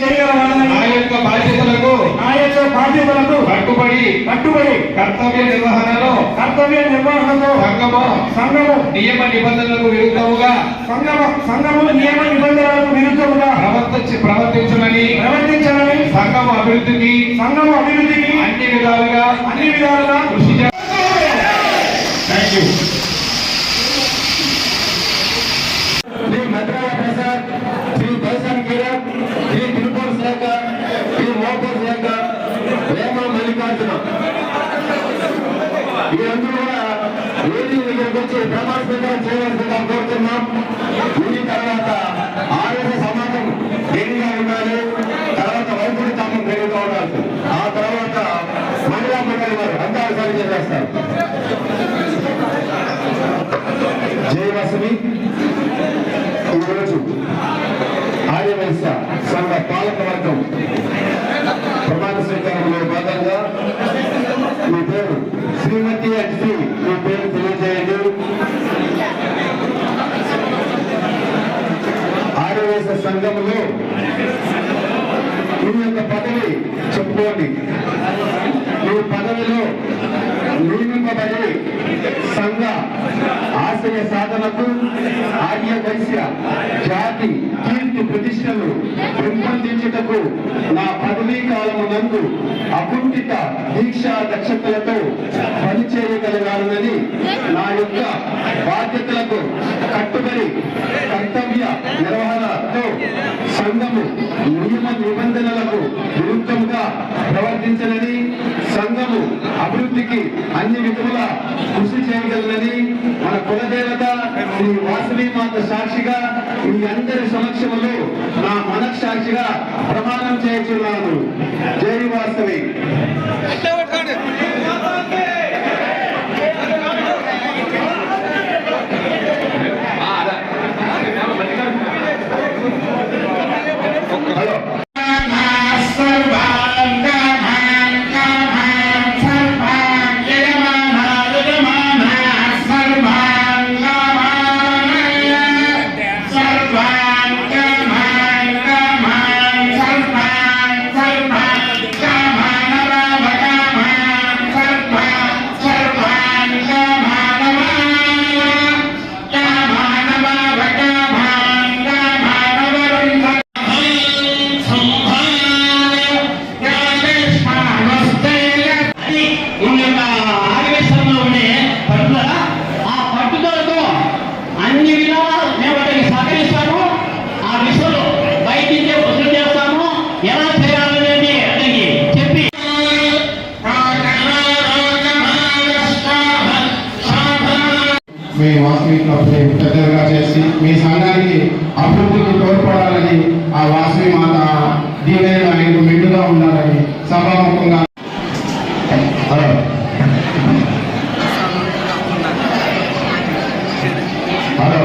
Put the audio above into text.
చేయగలవాలని నా యొక్క బాధ్యతలకు నా యొక్క బాధ్యతలకు కట్టుబడి కట్టుబడి కర్తవ్య నిర్వహణలో కర్తవ్య నిర్వహణలో సంఘము సంఘము నియమ నిబంధనలకు విరుద్ధముగా సంఘము సంఘము నియమ నిబంధనలకు విరుద్ధముగా ప్రవర్తించి ప్రవర్తించమని ప్రవర్తించాలని సంఘము అభివృద్ధికి సంఘము అభివృద్ధికి అన్ని విధాలుగా అన్ని విధాలుగా కృషి చే- థ్యాంక్ యూ మల్లికార్జున వీరందరూ కూడా వేది దగ్గరకు వచ్చి ప్రమాణ స్వీకారం చేయవలసిందిగా కోరుతున్నాం. దీని తర్వాత ఆరోగ్య సమాజం ఉండాలి. తర్వాత వైద్యుడి ఉండాలి. ఆ తర్వాత మహిళా మండలి వారు అంతా సరి చేస్తారు సంఘ పాలక వర్గం ప్రమాణ స్వీకారంలో భాగంగా మీ పేరు శ్రీమతి అండ్ మీ పేరు తెలియజేయండి. ఆర్యవైశ్య సంఘంలో మీ యొక్క పదవి చెప్పుకోండి. మీ పదవిలో నియమింపబడి సంఘ ఆశయ సాధనకు ఆర్య వైశ్య జాతి ప్రతిష్టను పెంపొందించుటకు నా పదవీ కాలము నందు అకుంఠిత దీక్షా దక్షతలతో పనిచేయగలగాలని నా యొక్క బాధ్యతలకు కట్టుబడి కర్తవ్య నిర్వహణతో సంఘము నియమ నిబంధనలకు విరుద్ధంగా ప్రవర్తించాలని సంఘము అభివృద్ధికి అన్ని విధముల కృషి చేయగలనని మన కులదేవత శ్రీ వాసవి మాత సాక్షిగా ఈ మనస్సాక్షిగా ప్రమాణం చేస్తున్నాను జై వాస్తవి. మీ వాసవి క్లబ్ని పెద్దగా చేసి మీ సంఘానికి అభివృద్ధికి తోడ్పడాలని ఆ వాసవి మాత దీవైన ఆయనకు మెండుగా ఉండాలని సభాముఖంగా హలో. హలో.